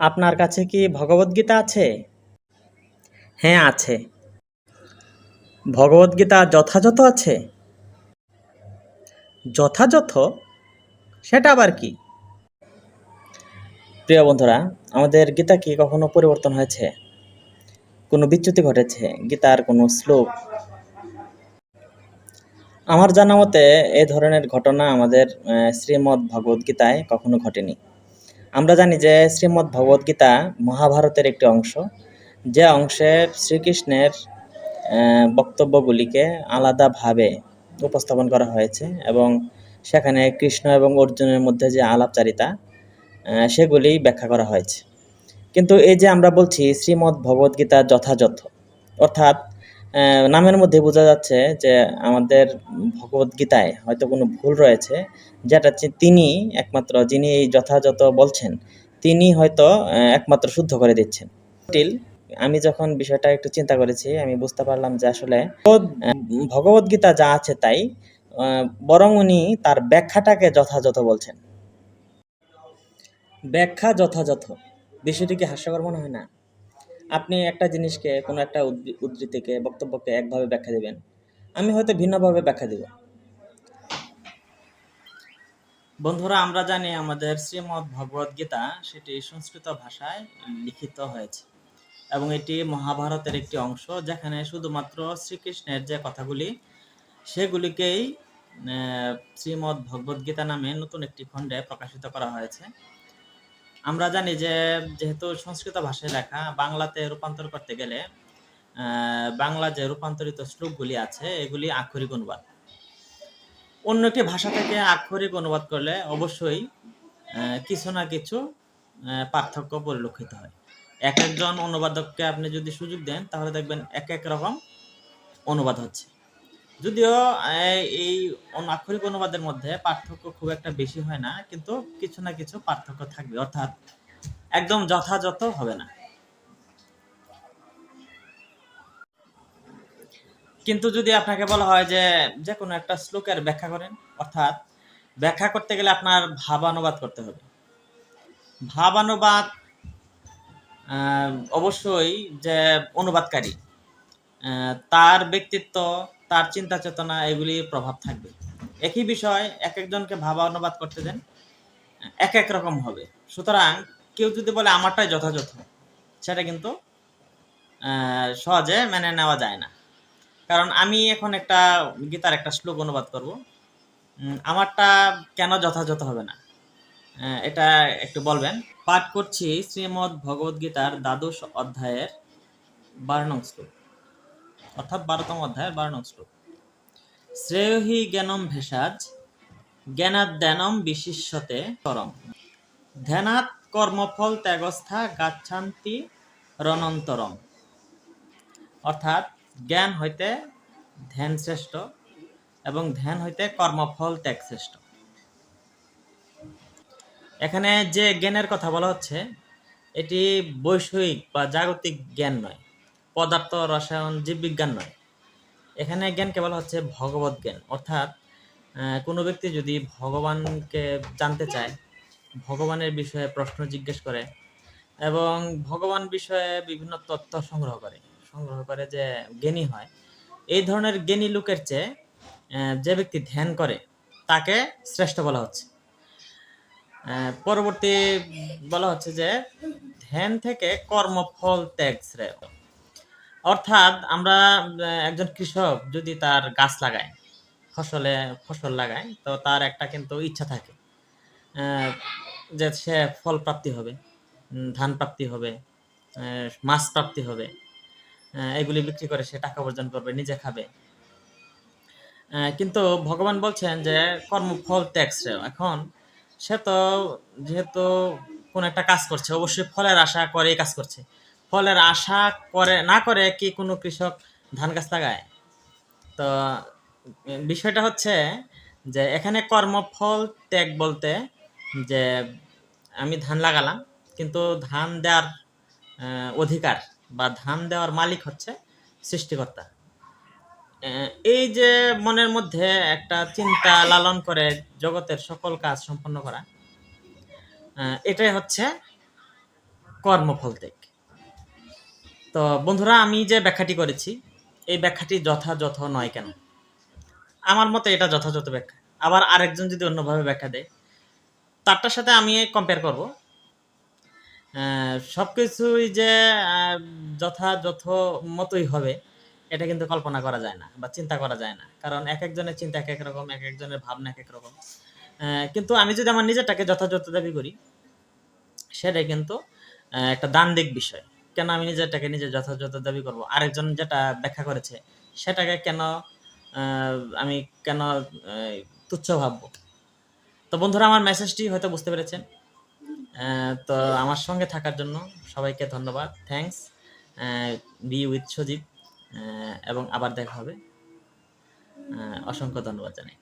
আপনার কাছে কি ভগবদ্গীতা আছে? হ্যাঁ আছে। ভগবদ্গীতা যথাযথ আছে? যথাযথ? সেটা আবার কি? প্রিয় বন্ধুরা, আমাদের গীতা কি কখনো পরিবর্তন হয়েছে? কোনো বিচ্যুতি ঘটেছে? গীতার কোনো শ্লোক? আমার জানা মতে, এ ধরনের ঘটনা আমাদের শ্রীমদ্ ভগবদ্গীতায় কখনো ঘটেনি। আমরা জানি যে শ্রীমদ্ ভগবদ্গীতা মহাভারতের একটি অংশ। যে অংশের শ্রীকৃষ্ণের বক্তব্যগুলিকে আলাদাভাবে উপস্থাপন করা হয়েছে এবং সেখানে কৃষ্ণ এবং অর্জুনের মধ্যে যে আলাপচারিতা সেগুলি ব্যাখ্যা করা হয়েছে। কিন্তু এই যে আমরা বলছি শ্রীমদ্ ভগবদ্গীতা যথাযথ, অর্থাৎ নামের মধ্যে বোঝা যাচ্ছে যে আমাদের ভগবদ্গীতায় হয়তো কোনো ভুল রয়েছে, যেটা তিনি একমাত্র যিনি এই যথাযথ বলছেন, তিনি হয়তো একমাত্র শুদ্ধ করে দিচ্ছেন। আমি যখন বিষয়টা একটু চিন্তা করেছি, আমি বুঝতে পারলাম যে আসলে ভগবদ গীতা যা আছে তাই বরং উনি তার ব্যাখ্যাটাকে যথাযথ বলছেন। ব্যাখ্যা যথাযথ, বিষয়টি কি হাস্যকর মনে হয় না? আপনি একটা জিনিসকে কোনো একটা উদ্ধৃ- উদ্ধৃতিকে, বক্তব্যকে একভাবে ব্যাখ্যা দেবেন। আমি হয়তো ভিন্নভাবে ব্যাখ্যা দেব। বন্ধুরা, আমরা জানি আমাদের শ্রীমদ্ ভগবদ গীতা সেটি সংস্কৃত ভাষায় লিখিত হয়েছে এবং এটি মহাভারতের একটি অংশ যেখানে শুধুমাত্র শ্রীকৃষ্ণের যে কথাগুলি, সেগুলিকেই শ্রীমদ্ ভগবদ গীতা নামে নতুন একটি খণ্ডে প্রকাশিত করা হয়েছে। আমরা জানি যে যেহেতু সংস্কৃত ভাষায় লেখা, বাংলাতে রূপান্তর করতে গেলে বাংলা যে রূপান্তরিত শ্লোকগুলি আছে, এগুলি আক্ষরিক অনুবাদ। অন্য একটি ভাষা থেকে আক্ষরিক অনুবাদ করলে অবশ্যই কিছু না কিছু পার্থক্য পরিলক্ষিত হয়। এক একজন অনুবাদককে আপনি যদি সুযোগ দেন, তাহলে দেখবেন এক এক রকম অনুবাদ হচ্ছে। যদিও, এই অন- আক্ষরিক অনুবাদের মধ্যে পার্থক্য খুব একটা বেশি হয় না, কিন্তু কিছু না কিছু পার্থক্য থাকবে, অর্থাৎ একদম যথাযথ হবে না। কিন্তু যদি আপনাকে বলা হয় যে যে কোনো একটা শ্লোকের ব্যাখ্যা করেন, অর্থাৎ ব্যাখ্যা করতে গেলে আপনার ভাবানুবাদ করতে হবে। ভাবানুবাদ অবশ্যই যে অনুবাদকারী তার ব্যক্তিত্ব, তার চিন্তা চেতনা এগুলি প্রভাব থাকবে। একই বিষয়, এক একজনকে ভাবা অনুবাদ করতে দেন, এক এক রকম হবে। সুতরাং কেউ যদি বলে, আমারটাই যথাযথ সেটা কিন্তু সহজে মেনে নেওয়া যায় না। কারণ আমি এখন একটা গীতার একটা শ্লোক অনুবাদ করব। আমারটা কেন যথাযথ হবে না? এটা একটু বলবেন। পাঠ করছি শ্রীমদ্ ভগবদ গীতার দ্বাদশ অধ্যায়ের বারো নং শ্লোক। অর্থাৎ বারোতম অধ্যায়ের বারো নং শ্লোক। শ্রেয়হি জ্ঞানম ভেষাজ, জ্ঞানাদ্যানম বিশিষ্যতে করম ধ্যানাৎ কর্মফল ত্যাগস্থা গাচ্ছান্তি রণন্তরম। অর্থাৎ জ্ঞান হইতে ধ্যান শ্রেষ্ঠ এবং ধ্যান হইতে কর্মফল ত্যাগ শ্রেষ্ঠ। এখানে যে জ্ঞানের কথা বলা হচ্ছে, এটি বৈষয়িক বা জাগতিক জ্ঞান নয়। পদার্থ, রসায়ন, জীববিজ্ঞান নয়। এখানে জ্ঞানকে বলা হচ্ছে ভগবত জ্ঞান। অর্থাৎ কোনো ব্যক্তি যদি ভগবানকে জানতে চায়, ভগবানের বিষয়ে প্রশ্ন জিজ্ঞেস করে এবং ভগবান বিষয়ে বিভিন্ন তথ্য সংগ্রহ করে সংগ্রহ করে যে জ্ঞানী হয়, এই ধরনের জ্ঞানী লোকের চেয়ে যে ব্যক্তি ধ্যান করে, তাকে শ্রেষ্ঠ বলা হচ্ছে। পরবর্তী বলা হচ্ছে যে, ধ্যান থেকে কর্মফল ত্যাগ শ্রেয়। অর্থাৎ আমরা একজন কৃষক যদি তার গাছ লাগায়, ফসলে ফসল লাগায়, তো তার একটা কিন্তু ইচ্ছা থাকে যে সে ফল প্রাপ্তি হবে ধান প্রাপ্তি হবে মাছ প্রাপ্তি হবে এগুলি বিক্রি করে সে টাকা উপার্জন করবে, নিজে খাবে। কিন্তু ভগবান বলছেন যে কর্মফল ত্যাগ শ্রেয়। এখন সে তো যেহেতু কোন একটা কাজ করছে, অবশ্যই ফলের আশা করে কাজ করছে। ফলের আশা করে, না করে কি কোনো কৃষক ধান গাছ লাগায়? তো, বিষয়টা হচ্ছে যে এখানে কর্মফল ত্যাগ বলতে যে আমি ধান লাগালাম, কিন্তু ধান দেওয়ার অধিকার বা ধান দেওয়ার মালিক হচ্ছে সৃষ্টিকর্তা। এই যে মনের মধ্যে একটা চিন্তা লালন করে জগতের সকল কাজ সম্পন্ন করা এটাই হচ্ছে কর্মফল ত্যাগ। তো বন্ধুরা, আমি যে ব্যাখ্যাটি করেছি, এই ব্যাখ্যাটি যথাযথ নয় কেন? আমার মতে এটা যথাযথ ব্যাখ্যা। আবার আরেকজন যদি অন্যভাবে ব্যাখ্যা দেয়, তারটার সাথে আমি কম্পেয়ার করব। সব কিছুই যে যথাযথ মতোই হবে, এটা কিন্তু কল্পনা করা যায় না বা চিন্তা করা যায় না। কারণ এক একজনের চিন্তা এক এক রকম, এক একজনের ভাবনা এক এক রকম। কিন্তু আমি যদি আমার নিজেরটাকে যথাযথ দাবি করি, সেটাই কিন্তু একটা দান্দিক বিষয়। কেন আমি নিজেরটাকে নিজে যথাযথ দাবি করব? আরেকজন যেটা ব্যাখ্যা করেছে, সেটাকে কেন আমি কেন তুচ্ছ ভাববো? তো বন্ধুরা, আমার মেসেজটি হয়তো বুঝতে পেরেছেন। তো আমার সঙ্গে থাকার জন্য সবাইকে ধন্যবাদ। থ্যাঙ্কস বি উইথ সজীব এবং আবার দেখা হবে। অসংখ্য ধন্যবাদ জানাই।